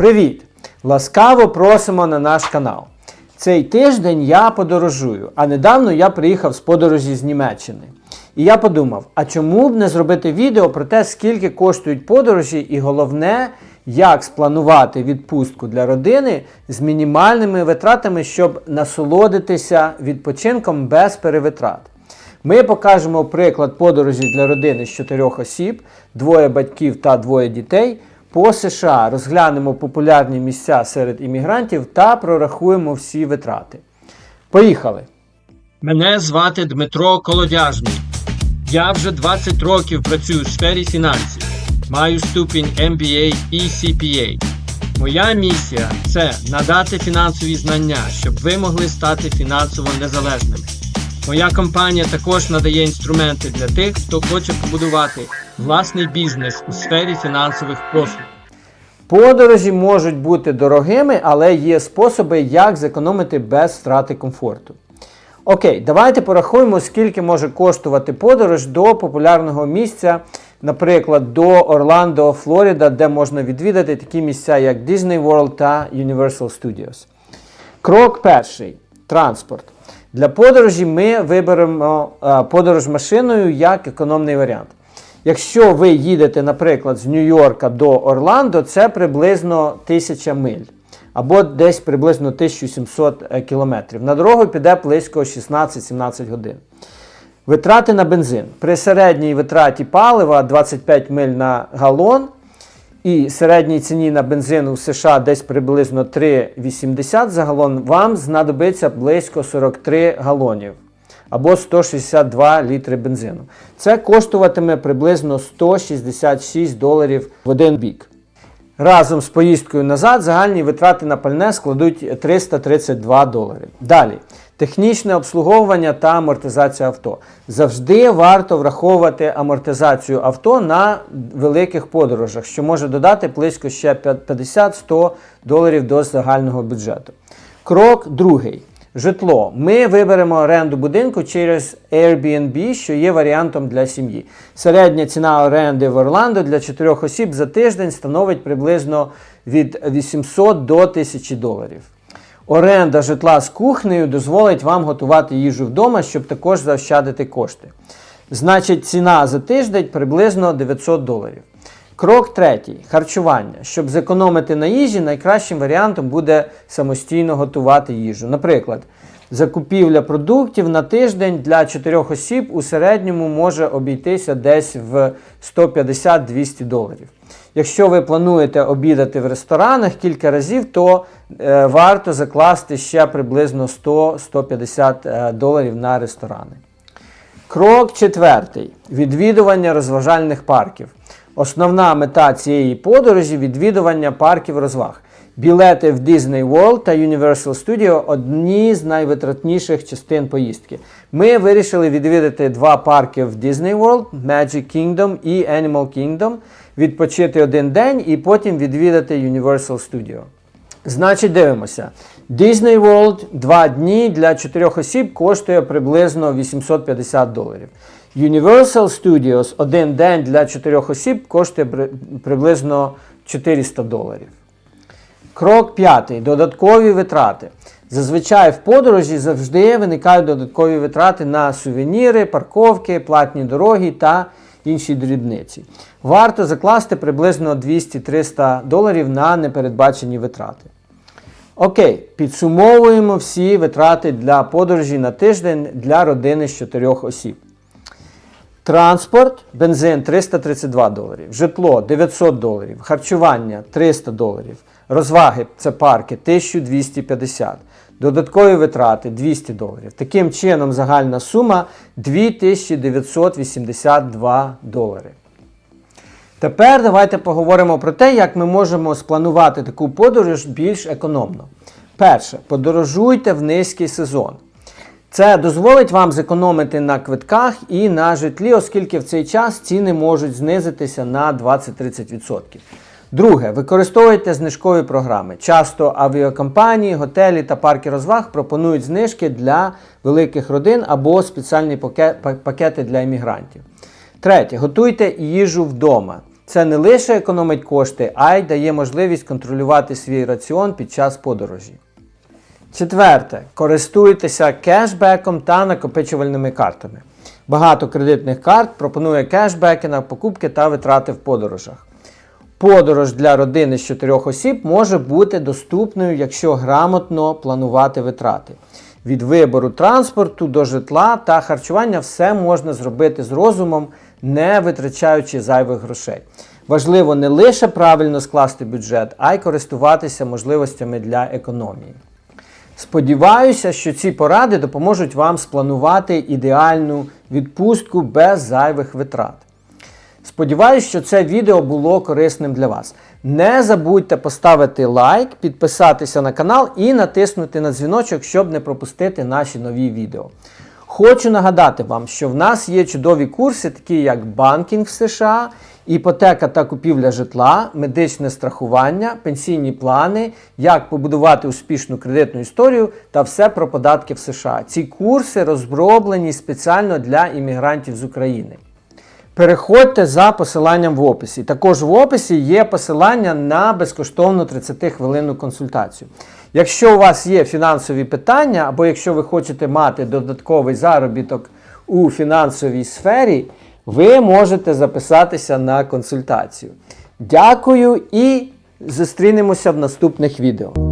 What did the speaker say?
Привіт! Ласкаво просимо на наш канал. Цей тиждень я подорожую, а недавно я приїхав з подорожі з Німеччини. І я подумав, а чому б не зробити відео про те, скільки коштують подорожі, і головне, як спланувати відпустку для родини з мінімальними витратами, щоб насолодитися відпочинком без перевитрат. Ми покажемо приклад подорожі для родини з чотирьох осіб, двоє батьків та двоє дітей. По США розглянемо популярні місця серед іммігрантів та прорахуємо всі витрати. Поїхали! Мене звати Дмитро Колодяжний. Я вже 20 років працюю у сфері фінансів. Маю ступінь MBA і CPA. Моя місія це надати фінансові знання, щоб ви могли стати фінансово незалежними. Моя компанія також надає інструменти для тих, хто хоче побудувати власний бізнес у сфері фінансових послуг. Подорожі можуть бути дорогими, але є способи, як зекономити без втрати комфорту. Окей, давайте порахуємо, скільки може коштувати подорож до популярного місця, наприклад, до Орландо, Флорида, де можна відвідати такі місця, як Disney World та Universal Studios. Крок перший транспорт. Для подорожі ми виберемо е, подорож машиною як економний варіант. Якщо ви їдете, наприклад, з Нью-Йорка до Орландо, це приблизно 1000 миль або десь приблизно 1700 е, кілометрів. На дорогу піде близько 16-17 годин. Витрати на бензин. При середній витраті палива 25 миль на галон. І середній ціні на бензин у США десь приблизно 3,80 за галон, вам знадобиться близько 43 галонів або 162 літри бензину. Це коштуватиме приблизно 166 доларів в один бік. Разом з поїздкою назад загальні витрати на пальне складуть 332 долари. Далі. Технічне обслуговування та амортизація авто. Завжди варто враховувати амортизацію авто на великих подорожах, що може додати близько ще 50-100 доларів до загального бюджету. Крок другий. Житло. Ми виберемо оренду будинку через Airbnb, що є варіантом для сім'ї. Середня ціна оренди в Орландо для 4 осіб за тиждень становить приблизно від 800 до 1000 доларів. Оренда житла з кухнею дозволить вам готувати їжу вдома, щоб також заощадити кошти. Значить, ціна за тиждень приблизно 900 доларів. Крок третій харчування. Щоб зекономити на їжі, найкращим варіантом буде самостійно готувати їжу. Наприклад, закупівля продуктів на тиждень для 4 осіб у середньому може обійтися десь в 150-200 доларів. Якщо ви плануєте обідати в ресторанах кілька разів, то е, варто закласти ще приблизно 100-150 е, доларів на ресторани. Крок четвертий відвідування розважальних парків. Основна мета цієї подорожі відвідування парків розваг. Білети в Disney World та Universal Studio одні з найвитратніших частин поїздки. Ми вирішили відвідати два парки в Disney World, Magic Kingdom і Animal Kingdom, відпочити один день і потім відвідати Universal Studio. Значить, дивимося. Disney World 2 дні для 4 осіб коштує приблизно 850 доларів. Universal Studios один день для 4 осіб коштує приблизно 400 доларів. Крок п'ятий. Додаткові витрати. Зазвичай в подорожі завжди виникають додаткові витрати на сувеніри, парковки, платні дороги та інші дрібниці. Варто закласти приблизно 200-300 доларів на непередбачені витрати. Окей, підсумовуємо всі витрати для подорожі на тиждень для родини з 4 осіб. Транспорт, бензин 332 доларів, житло 900 доларів, харчування 300 доларів, розваги це парки 1250, додаткові витрати 200 доларів. Таким чином, загальна сума 2982 долари. Тепер давайте поговоримо про те, як ми можемо спланувати таку подорож більш економно. Перше, подорожуйте в низький сезон. Це дозволить вам зекономити на квитках і на житлі, оскільки в цей час ціни можуть знизитися на 20-30%. Друге, використовуйте знижкові програми. Часто авіакомпанії, готелі та парки розваг пропонують знижки для великих родин або спеціальні пакети для іммігрантів. Третє, готуйте їжу вдома. Це не лише економить кошти, а й дає можливість контролювати свій раціон під час подорожі. Четверте. Користуйтеся кешбеком та накопичувальними картами. Багато кредитних карт пропонує кешбеки на покупки та витрати в подорожах. Подорож для родини з чотирьох осіб може бути доступною, якщо грамотно планувати витрати. Від вибору транспорту до житла та харчування все можна зробити з розумом, не витрачаючи зайвих грошей. Важливо не лише правильно скласти бюджет, а й користуватися можливостями для економії. Сподіваюся, що ці поради допоможуть вам спланувати ідеальну відпустку без зайвих витрат. Сподіваюсь, що це відео було корисним для вас. Не забудьте поставити лайк, підписатися на канал і натиснути на дзвіночок, щоб не пропустити наші нові відео. Хочу нагадати вам, що в нас є чудові курси, такі як банкінг в США, іпотека та купівля житла, медичне страхування, пенсійні плани, як побудувати успішну кредитну історію та все про податки в США. Ці курси розроблені спеціально для іммігрантів з України. Переходьте за посиланням в описі. Також в описі є посилання на безкоштовну 30-хвилинну консультацію. Якщо у вас є фінансові питання, або якщо ви хочете мати додатковий заробіток у фінансовій сфері, ви можете записатися на консультацію. Дякую і зустрінемося в наступних відео.